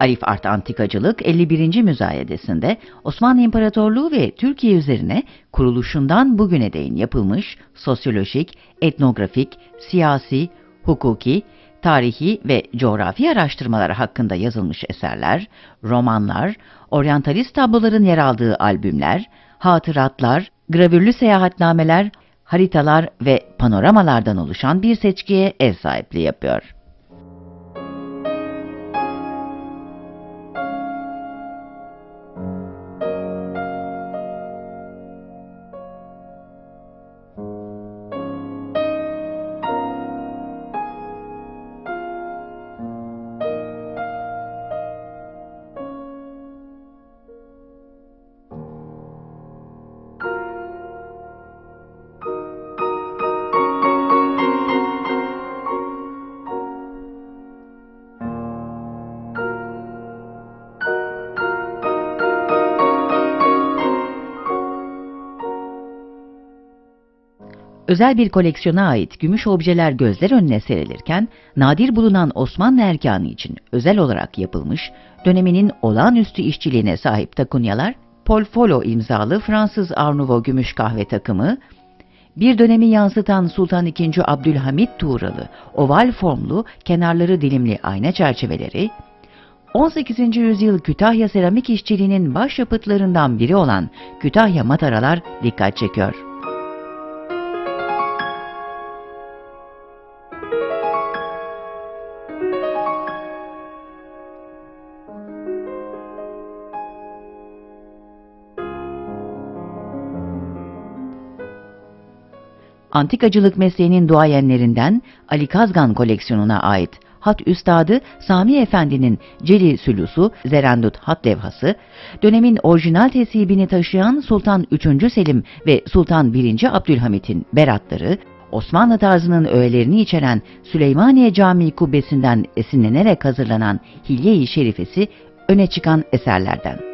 Arif Art Antikacılık 51. müzayedesinde Osmanlı İmparatorluğu ve Türkiye üzerine kuruluşundan bugüne değin yapılmış sosyolojik, etnografik, siyasi, hukuki, tarihi ve coğrafi araştırmalar hakkında yazılmış eserler, romanlar, oryantalist tabloların yer aldığı albümler, hatıratlar, gravürlü seyahatnameler, haritalar ve panoramalardan oluşan bir seçkiye ev sahipliği yapıyor. Özel bir koleksiyona ait gümüş objeler gözler önüne serilirken, nadir bulunan Osmanlı erkanı için özel olarak yapılmış, döneminin olağanüstü işçiliğine sahip takunyalar, Paul Folo imzalı Fransız Arnouveau gümüş kahve takımı, bir dönemi yansıtan Sultan II. Abdülhamit Tuğralı, oval formlu, kenarları dilimli ayna çerçeveleri, 18. yüzyıl Kütahya seramik işçiliğinin başyapıtlarından biri olan Kütahya mataralar dikkat çekiyor. Antikacılık mesleğinin duayenlerinden Ali Kazgan koleksiyonuna ait hat üstadı Sami Efendi'nin Celi Sülüsü Zerandut hat levhası, dönemin orijinal tesibini taşıyan Sultan 3. Selim ve Sultan 1. Abdülhamit'in beratları, Osmanlı tarzının öğelerini içeren Süleymaniye Camii kubbesinden esinlenerek hazırlanan Hilye-i Şerifesi öne çıkan eserlerden.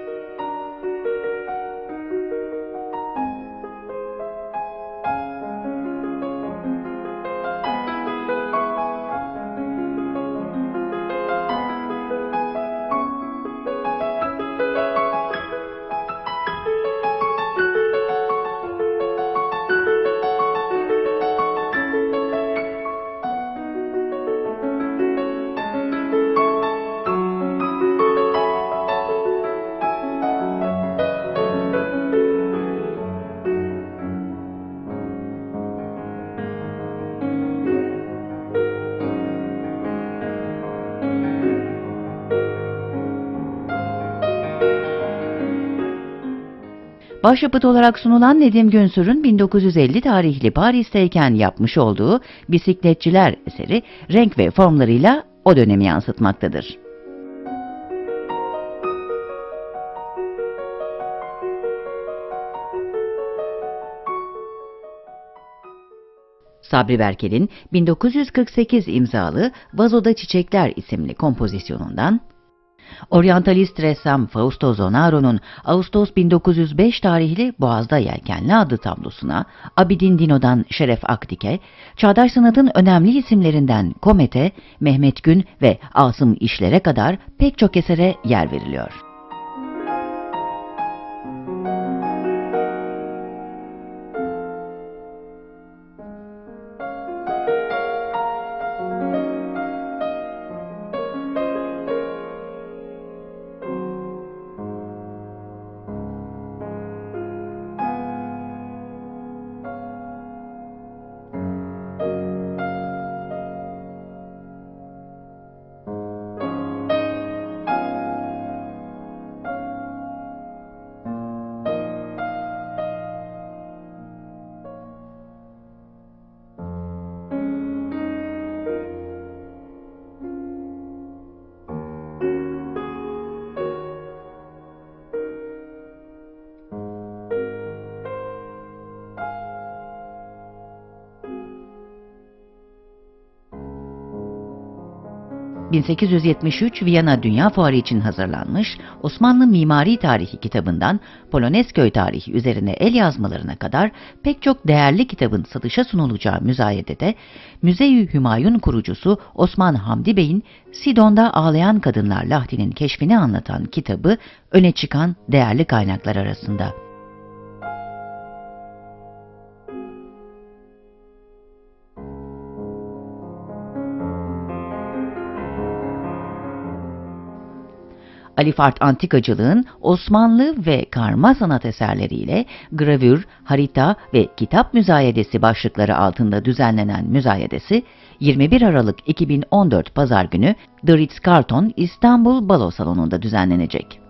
Başyapıt olarak sunulan Nedim Günsür'ün 1950 tarihli Paris'teyken yapmış olduğu Bisikletçiler eseri renk ve formlarıyla o dönemi yansıtmaktadır. Sabri Berkel'in 1948 imzalı Vazoda Çiçekler isimli kompozisyonundan Oryantalist ressam Fausto Zonaro'nun Ağustos 1905 tarihli Boğaz'da Yelkenli adlı tablosuna Abidin Dino'dan Şeref Akdik'e, çağdaş sanatın önemli isimlerinden Komet'e, Mehmet Gün ve Asım İşler'e kadar pek çok esere yer veriliyor. 1873 Viyana Dünya Fuarı için hazırlanmış Osmanlı Mimari Tarihi kitabından Polonezköy tarihi üzerine el yazmalarına kadar pek çok değerli kitabın satışa sunulacağı müzayedede Müze-i Hümayun kurucusu Osman Hamdi Bey'in Sidon'da Ağlayan Kadınlar Lahdi'nin keşfini anlatan kitabı öne çıkan değerli kaynaklar arasında. Ali Fart Antikacılığın Osmanlı ve karma sanat eserleriyle gravür, harita ve kitap müzayedesi başlıkları altında düzenlenen müzayedesi 21 Aralık 2014 Pazar günü The Ritz-Carlton İstanbul Balo Salonu'nda düzenlenecek.